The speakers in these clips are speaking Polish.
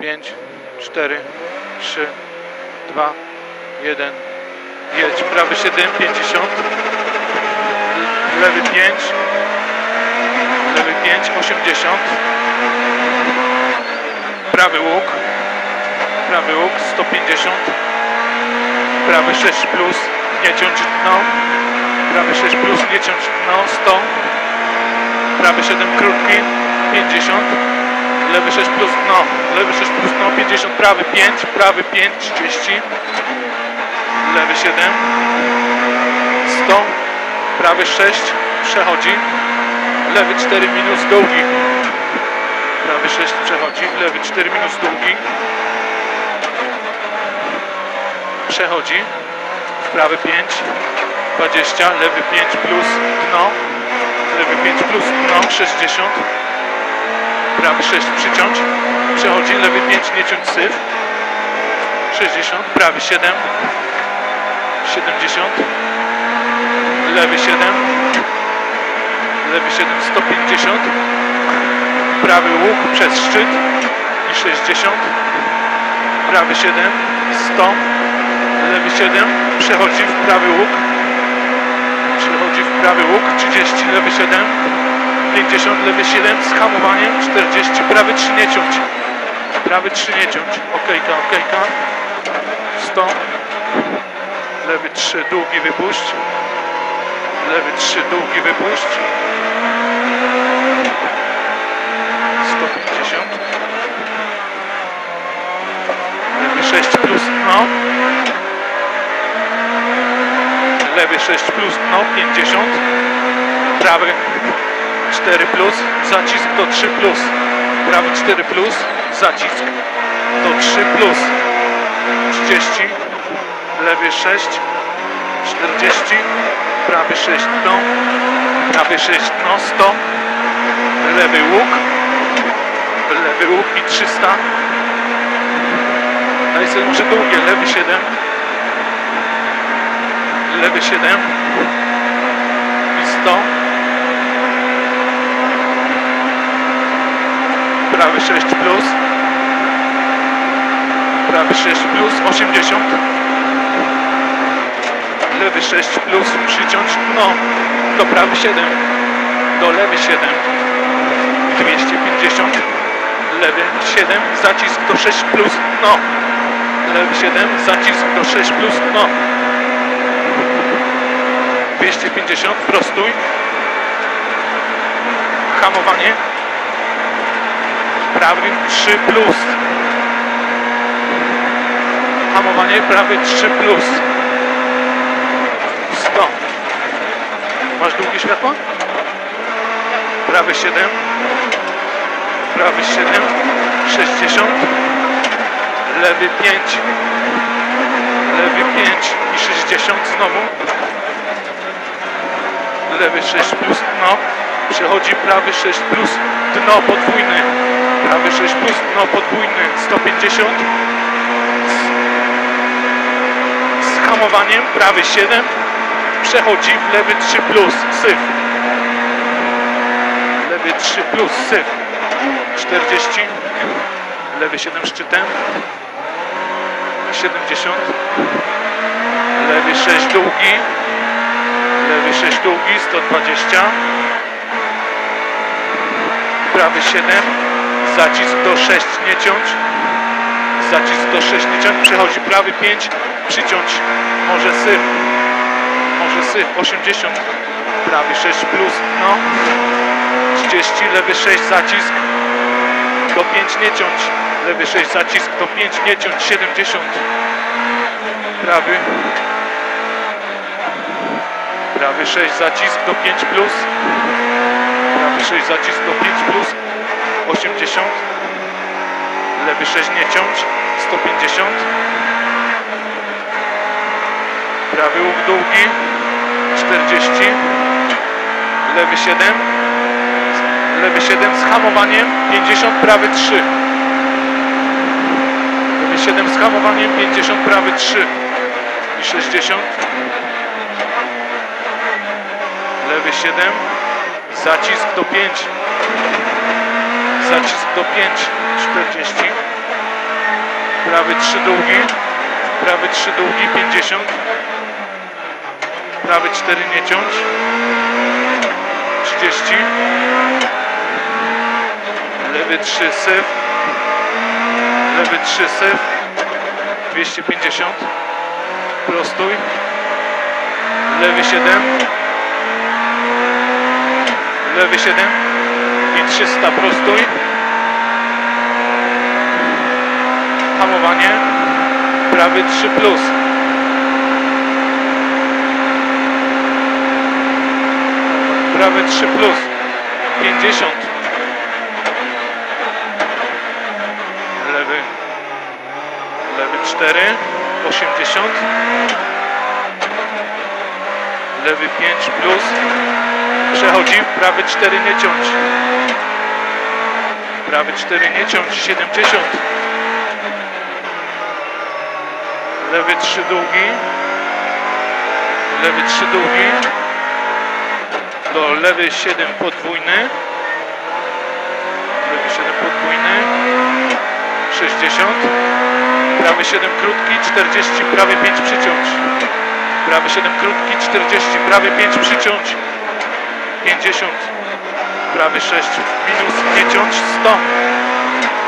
5, 4, 3, 2, 1. Jedź. Prawy 7, 50. Lewy 5. Lewy 5, 80. Prawy łuk. Prawy łuk 150. Prawy 6 plus. Nie ciąć dno. Prawy 6 plus. Nie ciąć dno 100. Prawy 7 krótki 50. Lewy 6 plus dno. Lewy 6 plus dno 50. Prawy 5. Prawy 5 30. Lewy 7. 100. Prawy 6. Przechodzi. Lewy 4 minus długi. Prawy 6 przechodzi. Lewy 4 minus długi. Przechodzi. Prawy 5. 20. Lewy 5 plus dno. Lewy 5 plus dno. 60. Prawy 6 przyciąć. Przechodzi. Lewy 5 nie ciąć syf. 60. Prawy 7. 70. Lewy 7. Lewy 7 150. Prawy łuk przez szczyt i 60. Prawy 7 100. Lewy 7 przechodzi w prawy łuk. Przechodzi w prawy łuk 30. Lewy 7 50. Lewy 7 z hamowaniem 40. Prawy 3 nie ciąć. Prawy 3 nie ciąć. Okejka, okejka. 100. Lewy 3 długi wypuść. Lewy 3 długi wypuść. 150. Lewy 6 plus dno. Lewy 6 plus dno 50. Prawy 4 plus. Zacisk do 3 plus. Prawy 4 plus. Zacisk do 3 plus. 30. Lewy 6. 40. Prawy 6 dno. Prawy 6 dno 100. Lewy łuk. Lewy łuk i 300. Daj sobie może długie. Lewy 7. Lewy 7. I 100. Prawy 6 plus. Prawy 6 plus 80. Lewy 6 plus przyciąć dno. Do prawy 7. Do lewy 7. 250. Lewy 7. Zacisk do 6 plus dno. Lewy 7. Zacisk do 6 plus dno. 250. Prostuj. Hamowanie. Prawy 3 plus. Hamowanie prawy 3 plus. 100. Masz długie światło? Prawy 7. Prawy 7. 60. Lewy 5. Lewy 5 i 60 znowu. Lewy 6 plus dno. Przechodzi prawy 6 plus dno podwójny. Prawy 6 plus dno podwójny 150. Z, hamowaniem prawy 7 przechodzi w lewy 3 plus syf. Lewy 3 plus syf. 40. Lewy 7 szczytem. 70. Lewy 6 długi. Lewy 6 długi 120. Prawy 7. Zacisk do 6 nie ciąć. Zacisk do 6 nie ciąć. Przechodzi prawy 5. Przyciąć. Może syf. Może syf. 80. Prawy 6 plus. No. 30. Lewy 6 zacisk. Do 5 nie ciąć. Lewy 6 zacisk. Do 5 nie ciąć. 70. Prawy. Prawy 6 zacisk do 5 plus. Prawy 6 zacisk do 5 plus. 80. Lewy 6 nie ciąć. 150. Prawy łuk długi. 40. Lewy 7. Lewy 7 z hamowaniem. 50. Prawy 3. Lewy 7 z hamowaniem. 50. Prawy 3. I 60. Lewy 7. Zacisk do 5. Zacisk do 5. 40. prawy 3 długi, prawy 3 długi, 50, prawy 4 nie ciąć, 30, lewy 3 syf, lewy 3 syf, 250, prostuj, lewy 7, lewy 7 i 300 prostuj, hamowanie, prawy 3 plus, prawy 3 plus, 50, lewy, lewy 4, 80, lewy 5 plus, przechodzi, prawy 4 nie ciąć, prawy 4 nie ciąć, 70, lewy 3 długi, lewy 3 długi, do lewy 7 podwójny, lewy 7 podwójny, 60, prawy 7 krótki, 40, prawy 5 przyciąć, prawy 7 krótki, 40, prawy 5 przyciąć, 50, prawy 6 minus nie ciąć, 100,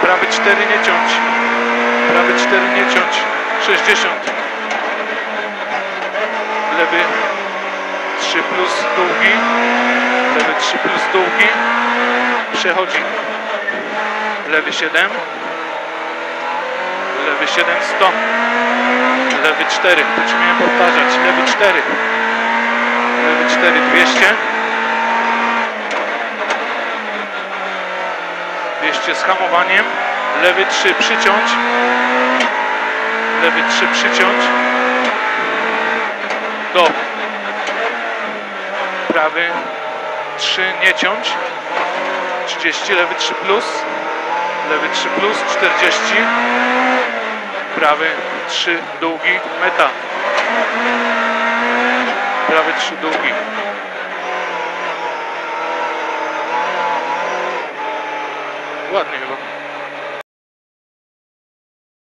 prawy 4 nie ciąć, prawy 4 nie ciąć, 60, lewy 3 plus długi, lewy 3 plus długi, przechodzi, lewy 7, lewy 7, 100, lewy 4, tu ci miałem powtarzać, lewy 4, lewy 4, 200, 200 z hamowaniem, lewy 3 przyciąć, lewy 3 przyciąć, do. Prawy 3 nie ciąć, 30, lewy 3 plus, lewy 3 plus, 40, prawy, trzy długi, meta. Prawy, trzy długi. Ładnie chyba.